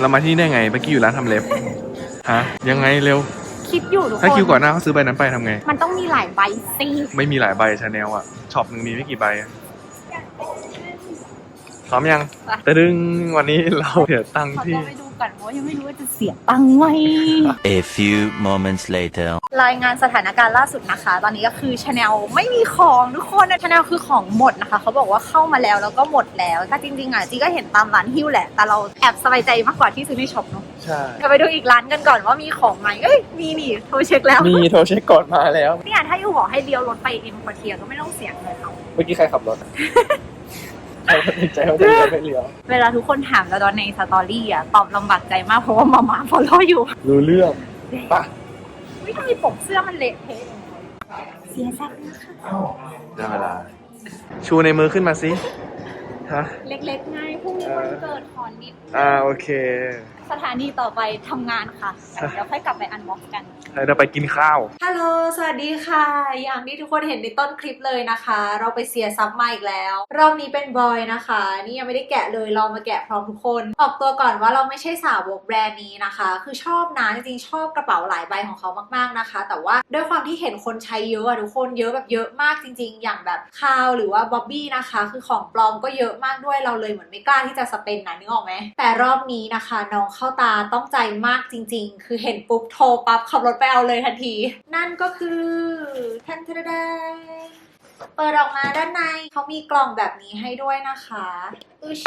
เรามาที่นี่ได้ไงเมื่อกี้อยู่ร้านทำเล็บฮะยังไงเร็ว คิดอยู่ทุกคน ถ้าคิวก่อนหน้าเขาซื้อใบนั้นไปทำไง มันต้องมีหลายใบสิไม่มีหลายใบชาแนลอะช็อปหนึ่งมีไม่กี่ใบอะพร้อมยัง แต่ดึงวันนี้เราเสียตังค์ขอที่ ตัวไปดู ก่อนเพราะยังไม่รู้ว่าจะเสียตังค์ไหม A few moments later. รายงานสถานการณ์ล่าสุดนะคะ ตอนนี้ก็คือชาแนลไม่มีของทุกคนชาแนลคือของหมดนะคะ เขาบอกว่าเข้ามาแล้วแล้วก็หมดแล้วถ้าจริงๆอะจีก็เห็นตามร้านฮิ้วแหละ แต่เราแอบสบายใจมากกว่าที่ซื้อในช็อปเนาะใช่ เดี๋ยวไปดูอีกร้านกันก่อนว่ามีของไหมเอ้ยมีนี่โทรเช็คแล้วมีโทรเช็คก่อนมาแล้ว เนี่ยถ้าอยู่บอกให้เลี้ยวรถไปเอ็มควอเทียก็ไม่ต้องเสียเงินเอาเมื่อกี้ใครขับรถ ใครตัดสินใจว่าจะเลี้ยวไม่เลี้ยวเวลาทุกคนถามแล้วตอนในสตอรี่อะตอบลำบากใจมากเพราะว่ามามาฟอลโล่อยู่รู้เรื่องปะไม่ทำไมปกเสื้อมันเละเทะอย่างนี้เสียแซ่บนะคะได้เวลาชูในมือขึ้นมาสิ ฮะ เล็กๆไงพรุ่งนี้วันเกิดคอนนิด อ่าโอเคสถานีต่อไปทำงานค่ะ เดี๋ยวค่อยกลับไปอันบ็อกกัน เราจะไปกินข้าว ฮัลโหล สวัสดีค่ะ อย่างที่ทุกคนเห็นในต้นคลิปเลยนะคะ เราไปเสียซับมาอีกแล้ว รอบนี้เป็นบอยนะคะ นี่ยังไม่ได้แกะเลย เรามาแกะพร้อมทุกคน ออกตัวก่อนว่าเราไม่ใช่สาวกแบรนด์นี้นะคะ คือชอบนะจริงๆชอบกระเป๋าหลายใบของเขามากๆนะคะ แต่ว่าด้วยความที่เห็นคนใช้เยอะอะทุกคนเยอะแบบเยอะมากจริง ๆ อย่างแบบคาวหรือว่าบ๊อบบี้นะคะ คือของปลอมก็เยอะมากด้วยเราเลยเหมือนไม่กล้าที่จะสเปนนะนึกออกไหมแต่รอบนี้นะคะน้องเข้าตาต้องใจมากจริง ๆ คือเห็นปุ๊บโทรปั๊บขับรถไปเอาเลยทันที นั่นก็คือทันทดเปิดออกมาด้านในเขามีกล่องแบบนี้ให้ด้วยนะคะ อึช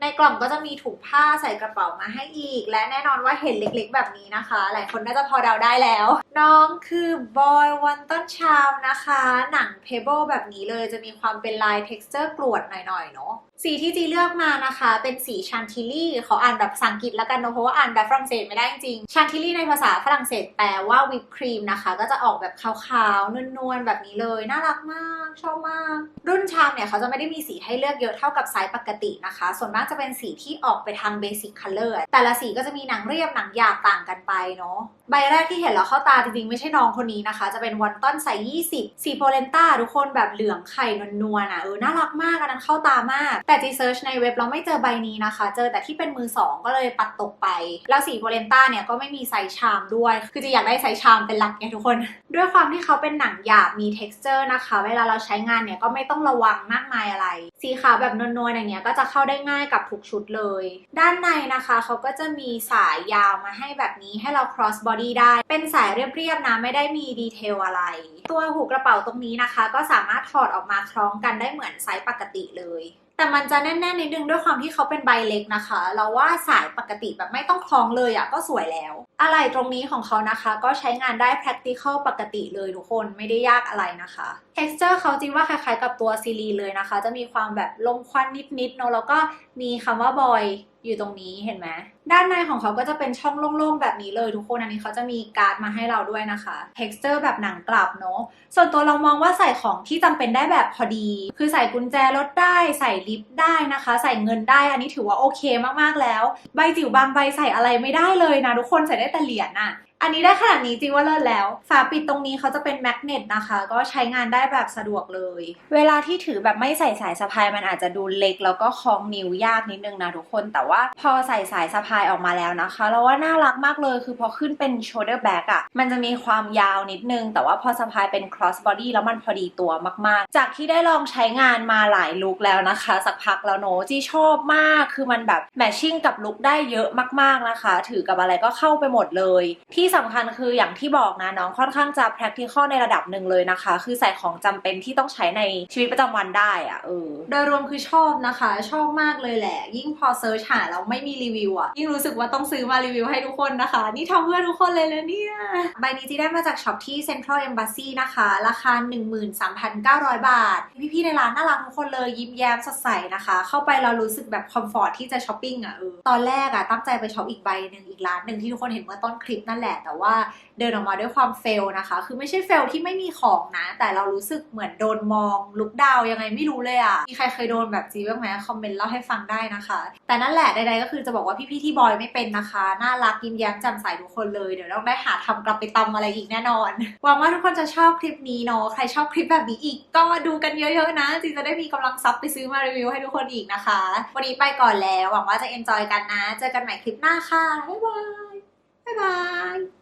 ในกล่องก็จะมีถุงผ้าใส่กระเป๋ามาให้อีก และแน่นอนว่าเห็นเล็กๆ แบบนี้นะคะ หลายคนน่าจะพอเดาได้แล้ว น้องคือบอยวันต้นชาวนะคะ หนังเพเบิลแบบนี้เลยจะมีความเป็นลายเท็กซ์เจอร์กรวดหน่อยๆเนาะ สีที่จีเลือกมานะคะ เป็นสีชันทิลี่เขาอ่านแบบภาษาอังกฤษแล้วกันเนอะเพราะว่าอ่านแบบฝรั่งเศสไม่ได้จริงชันทิลี่ในภาษาฝรั่งเศสแปลว่าวิปครีมนะคะ ก็จะออกแบบขาวๆนวลๆแบบนี้เลยน่ารักมากชอบมาก รุ่นชามเนี่ยเขาจะไม่ได้มีสีให้เลือกเยอะเท่ากับไซส์ปกตินะคะ ส่วนมากจะเป็นสีที่ออกไปทางเบสิ c คัลเลอร์แต่ละสีก็จะมีหนังเรียบหนังหยาบต่างกันไปเนาะใบแรกที่เห็นแล้วเข้าตาจริงๆไม่ใช่น้องคนนี้นะคะ จะเป็นวันต้นไซส์20สีโพเลนต้าทุกคนแบบเหลืองไข่นวลๆอะเออน่ารักมากอันนั้นเข้าตามากแต่จีเซิร์ชในเว็บเราไม่เจอใบนี้นะคะ เจอแต่ที่เป็นมือสองก็เลยปัดตกไป แล้วสีโพเลนต้าเนี่ยก็ไม่มีไซส์ชามด้วย คือจะอยากได้ไซส์ชามเป็นหลักไงทุกคน ด้วยความที่เขาเป็นหนังหยาบมี t e x t อร์นะคะ เวลาเราใช้งานเนี่ยก็ไม่ต้องระวังมากมายอะไร สีขาวแบบนวลๆอย่างเงี้ยก็จะเข้าได้ง่ายกับทุกชุดเลย ด้านในนะคะเขาก็จะมีสายยาวมาให้แบบนี้ให้เรา cross body ได้ เป็นสายเรียบๆนะไม่ได้มีดีเทลอะไร ตัวหูกระเป๋าตรงนี้นะคะ ก็สามารถถอดออกมาคล้องกันได้เหมือนไซส์ปกติเลย แต่มันจะแน่นๆนิดนึงด้วยความที่เขาเป็นใบเล็กนะคะ เราว่าสายปกติแบบไม่ต้องคล้องเลยอะ่ะก็สวยแล้ว อะไรตรงนี้ของเขานะคะ ก็ใช้งานได้ practical ปกติเลยทุกคนไม่ได้ยากอะไรนะคะ texture เขาจริงว่าคล้ายๆกับตัวซีรีเลยนะคะ จะมีความแบบลมควันนิดๆเนาะแล้วก็มีคำว่าบอยอยู่ตรงนี้เห็นไหมด้านในของเขาก็จะเป็นช่องโล่งๆแบบนี้เลยทุกคนอันนี้เขาจะมีการ์ดมาให้เราด้วยนะคะ texture แบบหนังกลับเนาะส่วนตัวเรามองว่าใส่ของที่จำเป็นได้แบบพอดี คือใส่กุญแจรถได้ใส่ลิฟต์ได้นะคะ ใส่เงินได้อันนี้ถือว่าโอเคมากๆแล้ว ใบจิ๋วบางใบใส่อะไรไม่ได้เลยนะทุกคนใส่ได้แต่เหรียญอะ อันนี้ได้ขนาดนี้จริงว่าเลิศแล้ว ฝาปิดตรงนี้เขาจะเป็นแมกเนตนะคะ ก็ใช้งานได้แบบสะดวกเลย เวลาที่ถือแบบไม่ใส่สายสะพายมันอาจจะดูเล็ก แล้วก็คล้องนิ้วยากนิดนึงนะทุกคน แต่ว่าพอใส่สายสะพายออกมาแล้วนะคะ เราว่าน่ารักมากเลย คือพอขึ้นเป็น shoulder bag อะมันจะมีความยาวนิดนึง แต่ว่าพอสะพายเป็น cross body แล้วมันพอดีตัวมากๆ จากที่ได้ลองใช้งานมาหลายลุคแล้วนะคะ สักพักแล้วโนจีชอบมาก คือมันแบบแมทชิ่งกับลุคได้เยอะมากๆนะคะ ถือกับอะไรก็เข้าไปหมดเลย ที่สำคัญคืออย่างที่บอกนะน้องค่อนข้างจะ practical ในระดับหนึ่งเลยนะคะ คือใส่ของจำเป็นที่ต้องใช้ในชีวิตประจำวันได้อะเออโดยรวมคือชอบนะคะ ชอบมากเลยแหละ ยิ่งพอเซิร์ชหาแล้วไม่มีรีวิวอะยิ่งรู้สึกว่าต้องซื้อมารีวิวให้ทุกคนนะคะ นี่ทำเพื่อทุกคนเลยนะเนี่ยใบนี้จีได้มาจากช็อปที่ Central Embassy นะคะ ราคา 13,900 บาท พี่ๆในร้านน่ารักทุกคนเลยยิ้มแย้มสดใสนะคะ เข้าไปเรารู้สึกแบบคอมฟอร์ทที่จะช้อปปิ้งอะเออตอนแรกอะตั้งใจไปช็อปอีกใบหนึ่งอีกร้านหนึ่งที่ทุกคนเห็นเมื่อต้นคลิปนั่นแหละแต่ว่าเดินออกมาด้วยความเฟลนะคะ คือไม่ใช่เฟลที่ไม่มีของนะ แต่เรารู้สึกเหมือนโดนมองลุกดาวยังไงไม่รู้เลยอะมีใครเคยโดนแบบจีบ้างไหมคอมเมนต์เล่าให้ฟังได้นะคะ แต่นั่นแหละใดๆก็คือจะบอกว่าพี่ๆที่บอยไม่เป็นนะคะ น่ารักยิ้มแย้มแจ่มใสทุกคนเลย เดี๋ยวต้องได้หาทำกลับไปตำอะไรอีกแน่นอน หวังว่าทุกคนจะชอบคลิปนี้เนาะ ใครชอบคลิปแบบนี้อีกก็ดูกันเยอะๆนะจีจะได้มีกำลังซับไปซื้อมารีวิวให้ทุกคนอีกนะคะ วันนี้ไปก่อนแล้ว หวังว่าจะเอนจอยกันนะ เจอกันใหม่คลิปหน้าค่ะบ๊ายบาย Bye bye.